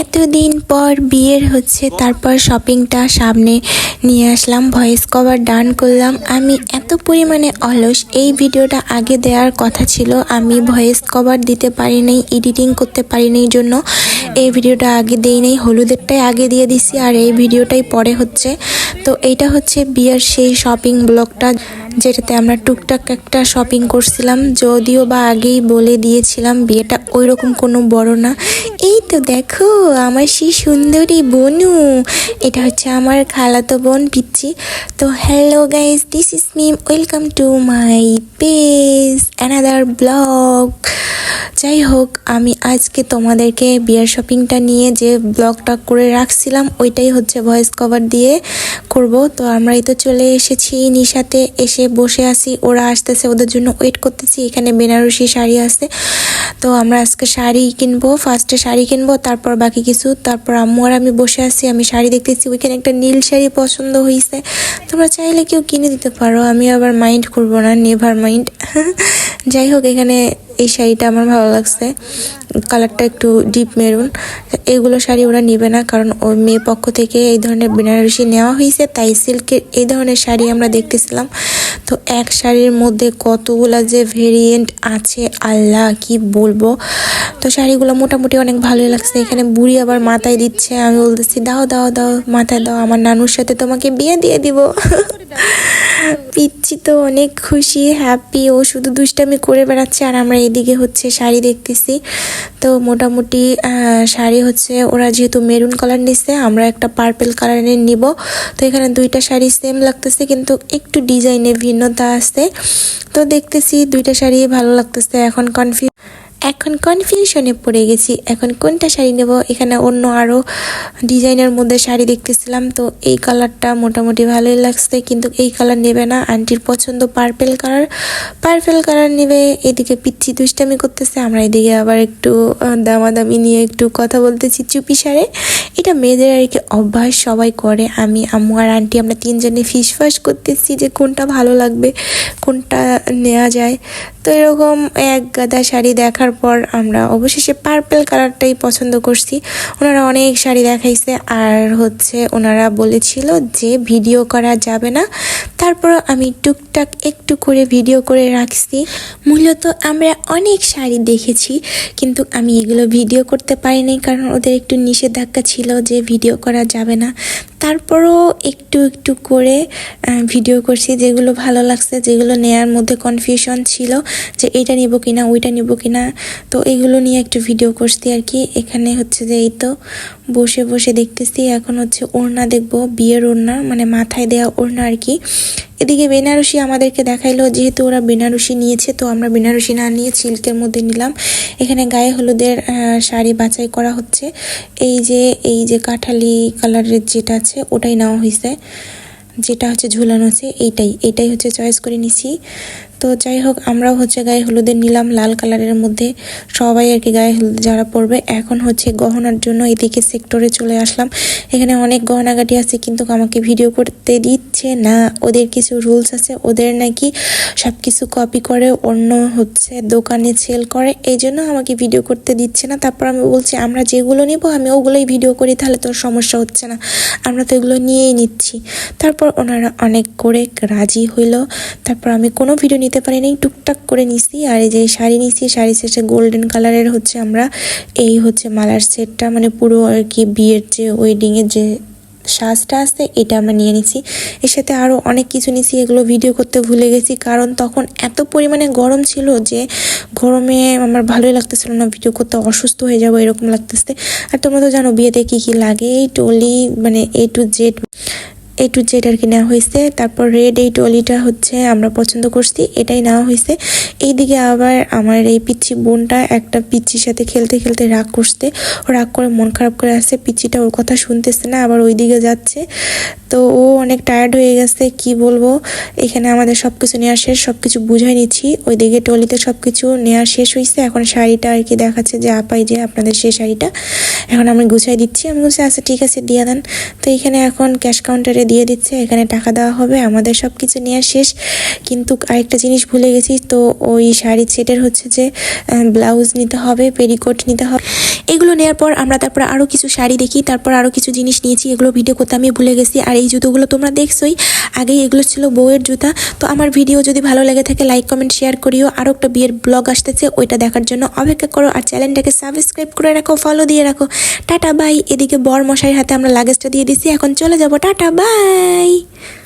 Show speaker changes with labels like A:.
A: এতদিন পর বিয়ের হচ্ছে, তারপর শপিংটা সামনে নিয়ে আসলাম ভয়েস কভার ডান করলাম। আমি এত পরিমাণে অলস, এই ভিডিওটা আগে দেওয়ার কথা ছিল, আমি ভয়েস কভার দিতে পারি নাই এডিটিং করতে পারি নাই জন্য। এই ভিডিওটা আগে দেই নাই, হলুদেরটাই আগে দিয়ে দিছি, আর এই ভিডিওটাই পরে হচ্ছে। তো এইটা হচ্ছে বিয়ের সেই শপিং ব্লগটা যেটাতে আমরা টুকটাক একটা শপিং করছিলাম, যদিও বা আগেই বলে দিয়েছিলাম বিয়েটা ওই রকম কোনো বড় না। এই তো দেখো, আমার সেই সুন্দরী বনু, এটা হচ্ছে আমার খালাতো বোন পিচ্ছি তো hello guys this is Mim welcome to my page another blog যাই হোক, আমি আজকে তোমাদেরকে বিয়ার শপিংটা নিয়ে যে ব্লগটা করে রাখছিলাম, ওইটাই হচ্ছে ভয়েস কভার দিয়ে করব। তো আমরাই তো চলে এসেছি নিশাতে, এসে বসে আছি, ওরা আসতেছে, ওদের জন্য ওয়েট করতেছি, এখানে বেনারসি শাড়ি আছে। তো আমরা আজকে শাড়ি কিনবো ফার্স্টে শাড়ি কিনবো, তারপর বাকি কিছু, তারপর আম্মু আর আমি বসে আছি, আমি শাড়ি দেখতেছি, ওইখানে একটা নীল শাড়ি পছন্দ হয়েছে তোমরা চাইলে কেউ কিনে দিতে পারো, আমি আবার মাইন্ড করব না নেভার মাইন্ড যাই হোক, এখানে এই শাড়িটা আমার ভালো লাগছে। কালারটা একটু ডিপ মেরুন এগুলো শাড়ি ওরা নিবে না কারণ ওর মেয়ে পক্ষ থেকে এই ধরনের বেনারসি নেওয়া হয়েছে, তাই সিল্কের এই ধরনের শাড়ি আমরা দেখতেছিলাম। তো এক শাড়ির মধ্যে কতগুলা যে ভেরিয়েন্ট আছে, আল্লাহ কি বলব? তো শাড়িগুলো মোটামুটি অনেক ভালোই লাগছে। এখানে বুড়ি আবার মাথায় দিচ্ছে, আমি বলতেছি, দাও দাও দাও, মাথায় দাও, আমার নানুর সাথে তোমাকে বিয়ে দিয়ে দিব। পিচ্ছি তো অনেক খুশি হ্যাপি ও শুধু দুষ্টামি করে বেড়াচ্ছে, আর আমরা এদিকে হচ্ছে শাড়ি দেখতেছি। তো মোটামুটি শাড়ি হচ্ছে ওরা যেহেতু মেরুন কালার নিচ্ছে আমরা একটা পার্পেল কালারের নিব। তো এখানে দুইটা শাড়ি সেম লাগতেছে, কিন্তু একটু ডিজাইনে ভিন্নতা আছে। তো দেখতেছি দুইটা শাড়ি ভালো লাগতেছে, এখন কনফিউজ এখন কনফিউশনে পড়ে গেছি। এখন কোনটা শাড়ি নেব? এখানে অন্য আরও ডিজাইনের মধ্যে শাড়ি দেখতেছিলাম, তো এই কালারটা মোটামুটি ভালোই লাগছে, কিন্তু এই কালার নেবে না। আন্টির পছন্দ পার্পেল কালার পার্পেল কালার নেবে, এদিকে পিচ্ছি দুষ্টামি করতেছে, আমরা এদিকে আবার একটু দামাদামি নিয়ে একটু কথা বলতেছি চুপি সারে। এটা মেয়েদের আর কি অভ্যাস, সবাই করে। আমি, আম্মু আর আন্টি, আমরা তিনজনে ফিস ফাস করতেছি যে কোনটা ভালো লাগবে, কোনটা নেওয়া যায়। তো এরকম এক গাদা শাড়ি দেখার পর আমরা অবশেষে পার্পেল কালারটাই পছন্দ করছি। ওনারা অনেক শাড়ি দেখাইছে আর হচ্ছে ওনারা বলেছিল যে ভিডিও করা যাবে না। তারপর আমি টুকটাক একটু করে ভিডিও করে রাখছি। মূলত আমরা অনেক শাড়ি দেখেছি, কিন্তু আমি এগুলো ভিডিও করতে পারিনি কারণ ওদের একটু নিষেধাজ্ঞা ছিল যে ভিডিও করা যাবে না। তারপরও একটু একটু করে ভিডিও করছি, যেগুলো ভালো লাগছে, যেগুলো নেয়ার মধ্যে কনফিউশন ছিল যে এটা নিব কিনা, ওইটা নিব কিনা। তো এগুলো নিয়ে একটু ভিডিও করছি আর কি। এখানে হচ্ছে যে এই তো বসে বসে দেখতেছি। এখন হচ্ছে ওড়না দেখব, বিয়ের ওড়না মানে মাথায় দেওয়া ওড়না আর কি। এদিকে বেনারসি আমাদেরকে দেখাইলো, যেহেতু ওরা বেনারসি নিয়েছে, তো আমরা বেনারসি না নিয়ে সিল্কের মধ্যে নিলাম। এখানে গায়ে হলুদের শাড়ি বাছাই করা হচ্ছে। এই যে এই যে কাঠালি কালারের যেটা আছে, ওটাই নেওয়া হয়েছে যেটা হচ্ছে ঝুলানো আছে, এইটাই। এইটাই হচ্ছে চয়েস করে নিছি। তো যাই হোক, আমরাও হচ্ছে গায়ে হলুদের নিলাম, লাল কালারের মধ্যে সবাই আর কি গায়ে হলুদ যারা পরবে। এখন হচ্ছে গহনার জন্য এদিকে সেক্টরে চলে আসলাম। এখানে অনেক গহনাগাটি আছে, কিন্তু আমাকে ভিডিও করতে দিচ্ছে না। ওদের কিছু রুলস আছে, ওদের নাকি সব কিছু কপি করে অন্য হচ্ছে দোকানে সেল করে। এই জন্য আমাকে ভিডিও করতে দিচ্ছে না। তারপর আমি বলছি, আমরা যেগুলো নিব, আমি ওগুলোই ভিডিও করি, তাহলে তোর সমস্যা হচ্ছে না। আমরা তো এগুলো নিয়েই নিচ্ছি। তারপর ওনারা অনেক করে রাজি হইল। তারপর আমি কোনো ভিডিও নিতে নিতে পারিনি টুকটাক করে নিছি। আর এই যে শাড়ি নিছি, শাড়ি শেষে গোল্ডেন কালারের হচ্ছে আমরা এই হচ্ছে মালার সেটটা মানে পুরো আর কি বিয়ের যে ওয়েডিংয়ের যে সাজটা আছে, এটা আমরা নিয়ে নিছি। এর সাথে আরও অনেক কিছু নিছি, এগুলো ভিডিও করতে ভুলে গেছি। কারণ তখন এত পরিমাণে গরম ছিল যে গরমে আমার ভালোই লাগতেছিল না ভিডিও করতে অসুস্থ হয়ে যাব এরকম লাগতেছে। আর তোমরা তো জানো, বিয়েতে কী কী লাগে, এই টলি মানে A to Z A to Z আর কি নেওয়া হয়েছে। তারপর রেড এই টলিটা হচ্ছে আমরা পছন্দ করছি, এটাই নেওয়া হয়েছে। এইদিকে আবার আমার এই পিচ্ছি বোনটা একটা পিচ্ছির সাথে খেলতে খেলতে রাগ করছে। ও রাগ করে মন খারাপ করে আসছে পিচ্ছিটা ওর কথা শুনতেছে না, আবার ওই দিকে যাচ্ছে। তো ও অনেক টায়ার্ড হয়ে গেছে, কি বলব? এখানে আমাদের সব কিছু নেওয়া শেষ সব কিছু বুঝাই নিচ্ছি। ওই দিকে টলিতে সব কিছু নেওয়া শেষ হয়েছে এখন শাড়িটা আর কি দেখাচ্ছে যে আপাই যে আপনাদের সেই শাড়িটা। এখন আমি গুছাই দিচ্ছি। আমি বলছি আচ্ছা ঠিক আছে, দিয়ে দেন। তো এখানে এখন ক্যাশ কাউন্টারে দিয়ে দিচ্ছে, এখানে টাকা দেওয়া হবে, আমাদের সব কিছু নেওয়া শেষ। কিন্তু আরেকটা জিনিস ভুলে গেছি, তো ওই শাড়ির সেটের হচ্ছে যে ব্লাউজ নিতে হবে পেরিকোট নিতে হবে। এগুলো নেওয়ার পর আমরা তারপর আরও কিছু শাড়ি দেখি, তারপর আরও কিছু জিনিস নিয়েছি, এগুলো ভিডিও করতে আমি ভুলে গেছি। আর এই জুতোগুলো তোমরা দেখছোই, আগেই এগুলো ছিল বউয়ের জুতা। তো আমার ভিডিও যদি ভালো লেগে থাকে, লাইক, কমেন্ট, শেয়ার করিও। আরও একটা বিয়ের ব্লগ আসতেছে, ওইটা দেখার জন্য অপেক্ষা করো। আর চ্যানেলটাকে সাবস্ক্রাইব করে রাখো ফলো দিয়ে রাখো। টাটা বাই এদিকে বর মশাইয়ের হাতে আমরা লাগেজটা দিয়ে দিছি, এখন চলে যাব। Tata bye Bye.